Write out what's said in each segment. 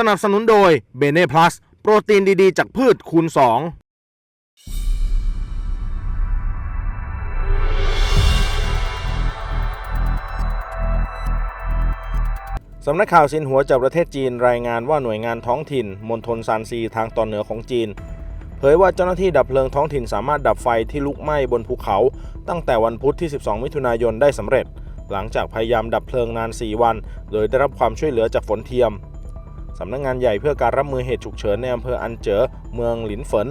สนับสนุนโดยเบเน่พลัสโปรตีนดีๆ จากพืชคูณ 2สำนักข่าวซินหัวจากประเทศจีนรายงานว่าหน่วยงานท้องถิ่นมณฑลซานซีทางตอนเหนือของจีน เผยว่าเจ้าหน้าที่ดับเพลิงท้องถิ่นสามารถดับไฟที่ลุกไหม้บนภูเขา ตั้งแต่วันพุธที่ 12 มิถุนายนได้สำเร็จ หลังจากพยายามดับเพลิงนาน 4 วัน โดยได้รับความช่วยเหลือจากฝนเทียม สำนักงงานใหญ่เพื่อการรับมือเหตุฉุกเฉินในอำเภออันเจอเมืองหลินเฟิน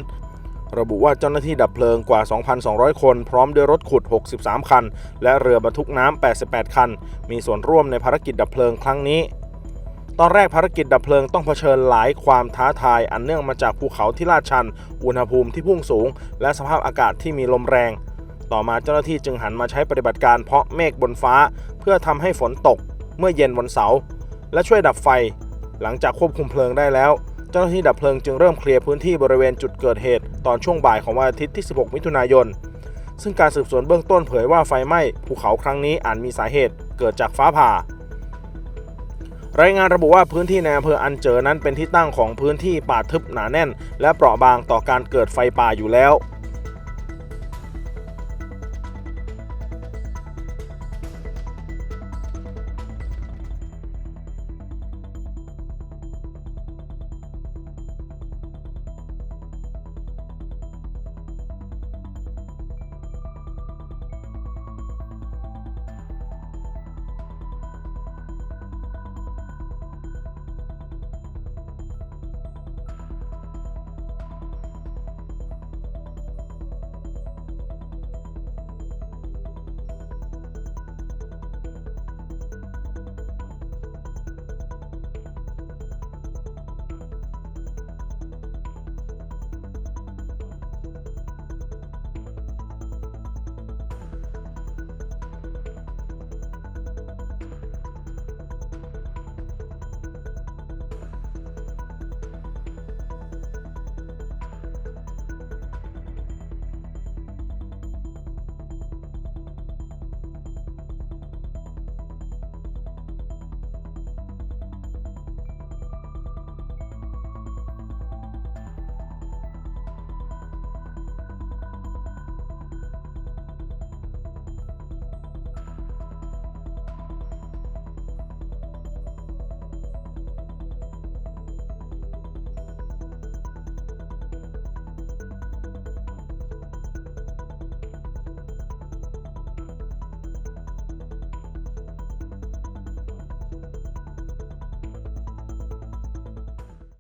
ระบุว่าเจ้าหน้าที่ดับเพลิงกว่า 2,200 คน พร้อมด้วยรถขุด 63 คัน และเรือบรรทุกน้ำ 88 คัน มีส่วนร่วมในภารกิจดับเพลิงครั้งนี้ ตอนแรกภารกิจดับเพลิงต้องเผชิญหลายความท้าทาย อันเนื่องมาจากภูเขาที่ลาดชัน อุณหภูมิที่พุ่งสูง และสภาพอากาศที่มีลมแรง ต่อมาเจ้าหน้าที่จึงหันมาใช้ปฏิบัติการเพาะเมฆบนฟ้า เพื่อทำให้ฝนตก เมื่อเย็นวันเสาร์และช่วยดับไฟ หลังจากควบคุมเพลิงได้แล้ว เจ้าหน้าที่ดับเพลิงจึงเริ่มเคลียร์พื้นที่บริเวณจุดเกิดเหตุ ตอนช่วงบ่ายของวันอาทิตย์ที่ 16 มิถุนายน ซึ่งการสืบสวนเบื้องต้นเผยว่าไฟไหม้ภูเขาครั้งนี้อาจมีสาเหตุ เกิดจากฟ้าผ่า รายงานระบุว่าพื้นที่ในอำเภออันเจอนั้นเป็นที่ตั้งของพื้นที่ป่าทึบหนาแน่น และเปราะบางต่อการเกิดไฟป่าอยู่แล้ว